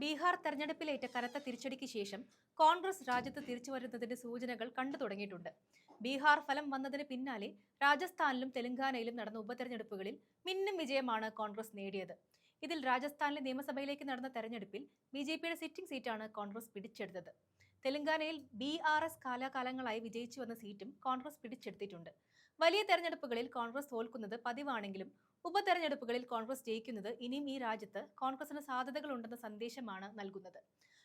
ബീഹാർ തെരഞ്ഞെടുപ്പിലേറ്റ കനത്ത തിരിച്ചടിക്ക് ശേഷം കോൺഗ്രസ് രാജ്യത്ത് തിരിച്ചു വരുന്നതിന്റെ സൂചനകൾ കണ്ടു തുടങ്ങിയിട്ടുണ്ട്. ബീഹാർ ഫലം വന്നതിന് പിന്നാലെ രാജസ്ഥാനിലും തെലങ്കാനയിലും നടന്ന ഉപതെരഞ്ഞെടുപ്പുകളിൽ മിന്നും വിജയമാണ് കോൺഗ്രസ് നേടിയത്. ഇതിൽ രാജസ്ഥാനിലെ നിയമസഭയിലേക്ക് നടന്ന തെരഞ്ഞെടുപ്പിൽ ബി ജെ പിയുടെ സിറ്റിംഗ് സീറ്റാണ് കോൺഗ്രസ് പിടിച്ചെടുത്തത്. തെലങ്കാനയിൽ ബി ആർ എസ് കാലാകാലങ്ങളായി വിജയിച്ചു വന്ന സീറ്റും കോൺഗ്രസ് പിടിച്ചെടുത്തിട്ടുണ്ട്. വലിയ തെരഞ്ഞെടുപ്പുകളിൽ കോൺഗ്രസ് തോൽക്കുന്നത് പതിവാണെങ്കിലും ഉപതെരഞ്ഞെടുപ്പുകളിൽ കോൺഗ്രസ് ജയിക്കുന്നത് ഇനിയും ഈ രാജ്യത്ത് കോൺഗ്രസിന് സാധ്യതകളുണ്ടെന്ന സന്ദേശമാണ് നൽകുന്നത്.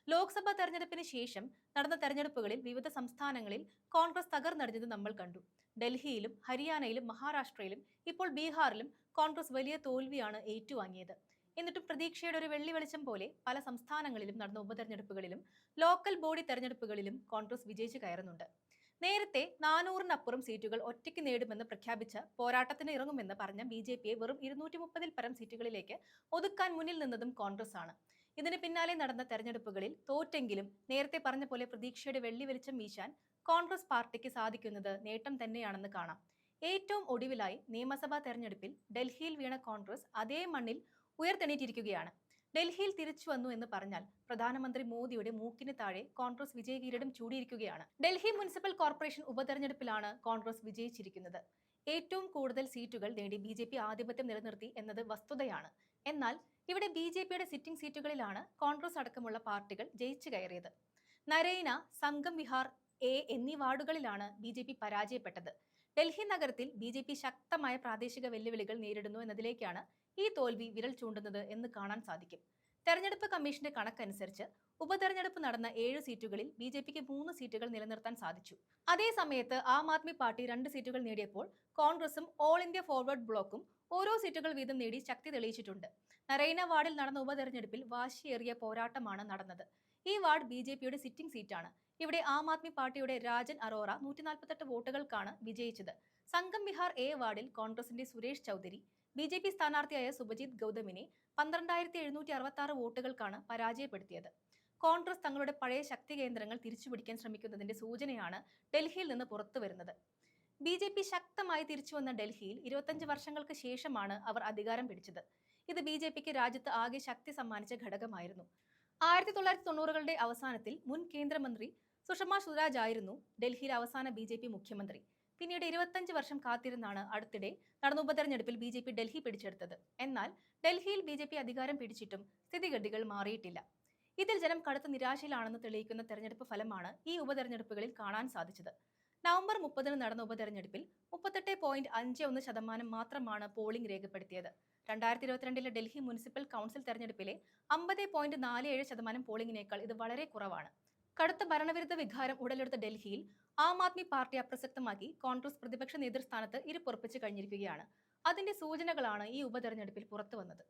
ലോക്സഭാ തെരഞ്ഞെടുപ്പിന് ശേഷം നടന്ന തെരഞ്ഞെടുപ്പുകളിൽ വിവിധ സംസ്ഥാനങ്ങളിൽ കോൺഗ്രസ് തകർന്നടിഞ്ഞത് നമ്മൾ കണ്ടു. ഡൽഹിയിലും ഹരിയാനയിലും മഹാരാഷ്ട്രയിലും ഇപ്പോൾ ബീഹാറിലും കോൺഗ്രസ് വലിയ തോൽവിയാണ് ഏറ്റുവാങ്ങിയത്. എന്നിട്ടും പ്രതീക്ഷയുടെ ഒരു വെള്ളി വെളിച്ചം പോലെ പല സംസ്ഥാനങ്ങളിലും നടന്ന ഉപതെരഞ്ഞെടുപ്പുകളിലും ലോക്കൽ ബോഡി തെരഞ്ഞെടുപ്പുകളിലും കോൺഗ്രസ് വിജയിച്ചു കയറുന്നുണ്ട്. നേരത്തെ നാനൂറിനപ്പുറം സീറ്റുകൾ ഒറ്റയ്ക്ക് നേടുമെന്ന് പ്രഖ്യാപിച്ച് പോരാട്ടത്തിന് ഇറങ്ങുമെന്ന് പറഞ്ഞ ബി ജെ പിയെ വെറും ഇരുന്നൂറ്റി മുപ്പതിൽ പരം സീറ്റുകളിലേക്ക് ഒതുക്കാൻ മുന്നിൽ നിന്നതും കോൺഗ്രസ് ആണ് ഇതിന് പിന്നാലെ നടന്ന തെരഞ്ഞെടുപ്പുകളിൽ തോറ്റെങ്കിലും നേരത്തെ പറഞ്ഞ പോലെ പ്രതീക്ഷയുടെ വെള്ളി വെളിച്ചം വീശാൻ കോൺഗ്രസ് പാർട്ടിക്ക് സാധിക്കുന്നത് നേട്ടം തന്നെയാണെന്ന് കാണാം. ഏറ്റവും ഒടുവിലായി നിയമസഭാ തെരഞ്ഞെടുപ്പിൽ ഡൽഹിയിൽ വീണ കോൺഗ്രസ് അതേ മണ്ണിൽ ഉയർത്തെണീറ്റിരിക്കുകയാണ്. ഡൽഹിയിൽ തിരിച്ചു വന്നു എന്ന് പറഞ്ഞാൽ പ്രധാനമന്ത്രി മോദിയുടെ മൂക്കിന് താഴെ കോൺഗ്രസ് വിജയകിരീടം ചൂടിയിരിക്കുകയാണ്. ഡൽഹി മുനിസിപ്പൽ കോർപ്പറേഷൻ ഉപതെരഞ്ഞെടുപ്പിലാണ് കോൺഗ്രസ് വിജയിച്ചിരിക്കുന്നത്. ഏറ്റവും കൂടുതൽ സീറ്റുകൾ നേടി ബി ജെ പി ആധിപത്യം നിലനിർത്തി എന്നത് വസ്തുതയാണ്. എന്നാൽ ഇവിടെ ബി ജെ പിയുടെ സിറ്റിംഗ് സീറ്റുകളിലാണ് കോൺഗ്രസ് അടക്കമുള്ള പാർട്ടികൾ ജയിച്ചു കയറിയത്. നരേന സംഗം വിഹാർ എ എന്നീ വാർഡുകളിലാണ് ബി ജെ പി പരാജയപ്പെട്ടത്. ഡൽഹി നഗരത്തിൽ ബി ജെ പി ശക്തമായ പ്രാദേശിക വെല്ലുവിളികൾ നേരിടുന്നു എന്നതിലേക്കാണ് ഈ തോൽവി വിരൽ ചൂണ്ടുന്നത് എന്ന് കാണാൻ സാധിക്കും. തെരഞ്ഞെടുപ്പ് കമ്മീഷന്റെ കണക്കനുസരിച്ച് ഉപതെരഞ്ഞെടുപ്പ് നടന്ന ഏഴ് സീറ്റുകളിൽ ബി ജെ പിക്ക് മൂന്ന് സീറ്റുകൾ നിലനിർത്താൻ സാധിച്ചു. അതേ സമയത്ത് ആം ആദ്മി പാർട്ടി രണ്ട് സീറ്റുകൾ നേടിയപ്പോൾ കോൺഗ്രസും ഓൾ ഇന്ത്യ ഫോർവേഡ് ബ്ലോക്കും ഓരോ സീറ്റുകൾ വീതം നേടി ശക്തി തെളിയിച്ചിട്ടുണ്ട്. നരൈന വാർഡിൽ നടന്ന ഉപതെരഞ്ഞെടുപ്പിൽ വാശിയേറിയ പോരാട്ടമാണ് നടന്നത്. ഈ വാർഡ് ബി ജെ പിയുടെ സിറ്റിംഗ് സീറ്റാണ്. ഇവിടെ ആം ആദ്മി പാർട്ടിയുടെ രാജൻ അറോറ നൂറ്റി നാൽപ്പത്തെട്ട് വോട്ടുകൾക്കാണ് വിജയിച്ചത്. സംഗം ബിഹാർ എ വാർഡിൽ കോൺഗ്രസിന്റെ Suresh Chaudhary B J P സ്ഥാനാർത്ഥിയായ Subhajit ഗൗതമിനെ പന്ത്രണ്ടായിരത്തി എഴുന്നൂറ്റി അറുപത്തി ആറ് വോട്ടുകൾക്കാണ് പരാജയപ്പെടുത്തിയത്. കോൺഗ്രസ് തങ്ങളുടെ പഴയ ശക്തി കേന്ദ്രങ്ങൾ തിരിച്ചുപിടിക്കാൻ ശ്രമിക്കുന്നതിന്റെ സൂചനയാണ് ഡൽഹിയിൽ നിന്ന് പുറത്തു വരുന്നത് ബി ജെ പി ശക്തമായി തിരിച്ചുവന്ന ഡൽഹിയിൽ ഇരുപത്തഞ്ച് വർഷങ്ങൾക്ക് ശേഷമാണ് അവർ അധികാരം പിടിച്ചത്. ഇത് ബി ജെ പിക്ക് രാജ്യത്ത് ആകെ ശക്തി സമ്മാനിച്ച ഘടകമായിരുന്നു. ആയിരത്തി തൊള്ളായിരത്തി തൊണ്ണൂറുകളുടെ അവസാനത്തിൽ മുൻ കേന്ദ്രമന്ത്രി സുഷമ സ്വരാജ് ആയിരുന്നു ഡൽഹിയിലെ അവസാന ബി മുഖ്യമന്ത്രി. പിന്നീട് ഇരുപത്തഞ്ച് വർഷം കാത്തിരുന്നാണ് അടുത്തിടെ നടന്ന ഉപതെരഞ്ഞെടുപ്പിൽ ബി ജെ പി ഡൽഹി പിടിച്ചെടുത്തത്. എന്നാൽ ഡൽഹിയിൽ ബി ജെ പി അധികാരം പിടിച്ചിട്ടും സ്ഥിതിഗതികൾ മാറിയിട്ടില്ല. ഇതിൽ ജനം കടുത്ത നിരാശയിലാണെന്ന് തെളിയിക്കുന്ന തെരഞ്ഞെടുപ്പ് ഫലമാണ് ഈ ഉപതെരഞ്ഞെടുപ്പുകളിൽ കാണാൻ സാധിച്ചത്. നവംബർ മുപ്പതിന് നടന്ന ഉപതെരഞ്ഞെടുപ്പിൽ മുപ്പത്തെട്ട് പോയിന്റ് അഞ്ച് ഒന്ന് ശതമാനം മാത്രമാണ് പോളിംഗ് രേഖപ്പെടുത്തിയത്. രണ്ടായിരത്തി ഇരുപത്തിരണ്ടിലെ ഡൽഹി മുനിസിപ്പൽ കൗൺസിൽ തെരഞ്ഞെടുപ്പിലെ അമ്പത് പോയിന്റ് നാല് ഏഴ് ശതമാനം പോളിംഗിനേക്കാൾ ഇത് വളരെ കുറവാണ്. കടുത്ത ഭരണവിരുദ്ധ വികാരം ഉടലെടുത്ത ഡൽഹിയിൽ ആം ആദ്മി പാർട്ടി അപ്രസക്തമാക്കി കോൺഗ്രസ് പ്രതിപക്ഷ നേതൃസ്ഥാനത്ത് ഇരുപ്പുറപ്പിച്ചു കഴിഞ്ഞിരിക്കുകയാണ്. അതിന്റെ സൂചനകളാണ് ഈ ഉപതെരഞ്ഞെടുപ്പിൽ പുറത്തുവന്നത്.